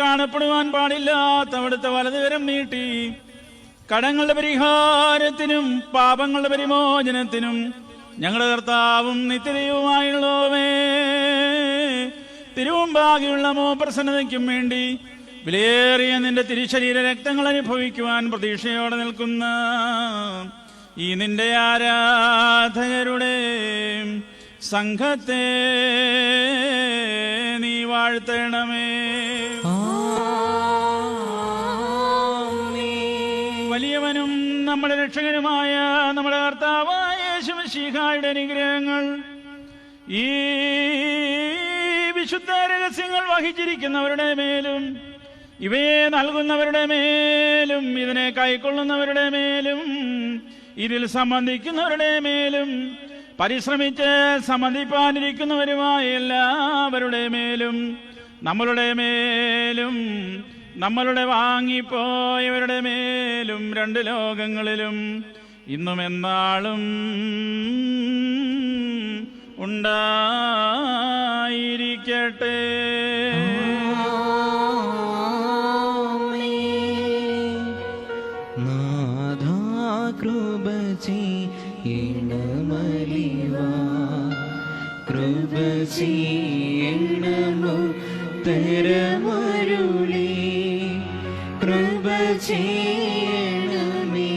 കാണപ്പെടുവാൻ പാടില്ലാത്ത അവിടുത്തെ വലതുവരം നീട്ടി. കടങ്ങളുടെ പരിഹാരത്തിനും പാപങ്ങളുടെ പരിമോചനത്തിനും ഞങ്ങളുടെ കർത്താവും നിത്യദൈവമായുള്ളവേ തിരുവുമ്പാകിയുള്ള മോപ്രസന്നതയ്ക്കും വേണ്ടി വിലയേറിയ നിന്റെ തിരുശരീര രക്തങ്ങൾ അനുഭവിക്കുവാൻ പ്രതീക്ഷയോടെ നിൽക്കുന്ന ഈ നിന്റെ ആരാധകരുടെ സംഘത്തെ നീ വാഴ്ത്തണമേ. നമ്മുടെ രക്ഷകനുമായ നമ്മുടെ കർത്താവായ ശിവശിഹായുടെ അനുഗ്രഹങ്ങൾ ഈ വിശുദ്ധ രഹസ്യങ്ങൾ വഹിച്ചിരിക്കുന്നവരുടെ മേലും ഇവയെ നൽകുന്നവരുടെ മേലും ഇതിനെ കൈക്കൊള്ളുന്നവരുടെ മേലും ഇതിൽ സംബന്ധിക്കുന്നവരുടെ മേലും പരിശ്രമിച്ച് സംബന്ധിപ്പാനിരിക്കുന്നവരുമായ എല്ലാവരുടെ മേലും നമ്മളുടെ മേലും നമ്മളുടെ വാങ്ങിപ്പോയവരുടെ മേലും രണ്ട് ലോകങ്ങളിലും ഇന്നും എന്നാളും ഉണ്ടായിരിക്കട്ടെ. കൃപ ചെയ്യണമലിവാ കൃപ ചെയ്യണമോ തരമരുളി കൃപ ചെയ്യണമേ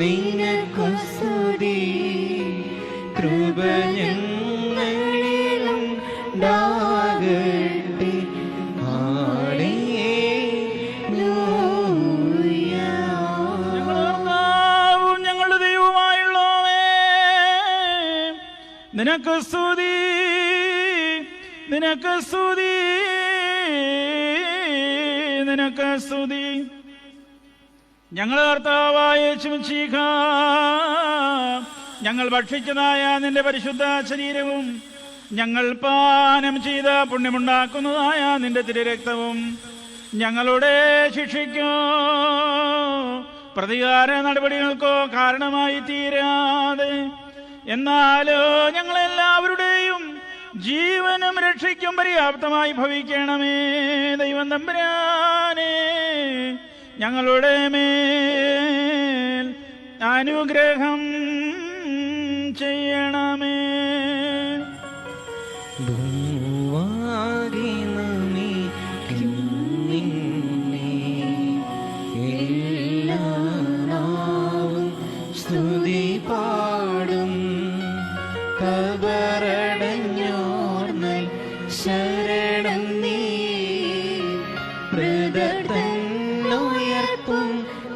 നിനക്കു സ്തുതി കൃപ ഞങ്ങളിലും ഉണ്ടാകട്ടെ ഞങ്ങളുടെ ദൈവമായുള്ളവേ നിനക്ക് സ്തുതി നിനക്ക് സ്തുതി നിനക്ക് സ്തുതി ഞങ്ങളുടെ കർത്താവായ ഞങ്ങൾ ഭക്ഷിച്ചതായ നിന്റെ പരിശുദ്ധ ശരീരവും ഞങ്ങൾ പാനം ചെയ്ത പുണ്യമുണ്ടാക്കുന്നതായ നിന്റെ തിരുരക്തവും ഞങ്ങളുടെ ശിക്ഷിക്കോ. പ്രതികാര നടപടികൾക്കോ കാരണമായി തീരാതെ. എന്നാലോ ഞങ്ങളെല്ലാവരുടെയും ജീവനും രക്ഷിക്കും പര്യാപ്തമായി ഭവിക്കണമേ ദൈവം തമ്പുരാനെ. ഞങ്ങളുടെ മേൽ അനുഗ്രഹം ചെയ്യണമേ. സ്തുതി പാടും. ശരണം നീ ഹാലേലൂയ